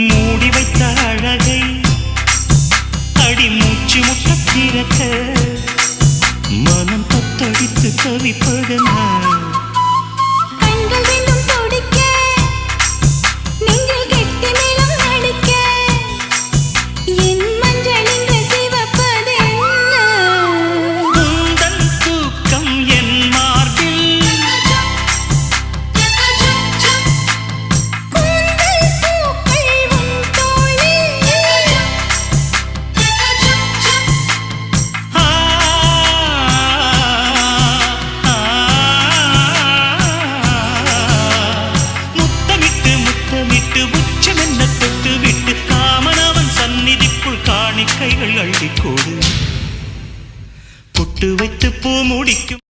மூடி வைத்த அழகை அடிமூச்சு முட்ட திறக்க மனம் தத்தடித்து தவிப்பதனால் மாணிக்கைகள் அள்ளிக்கோடு பொட்டு வைத்து பூ முடிக்கும்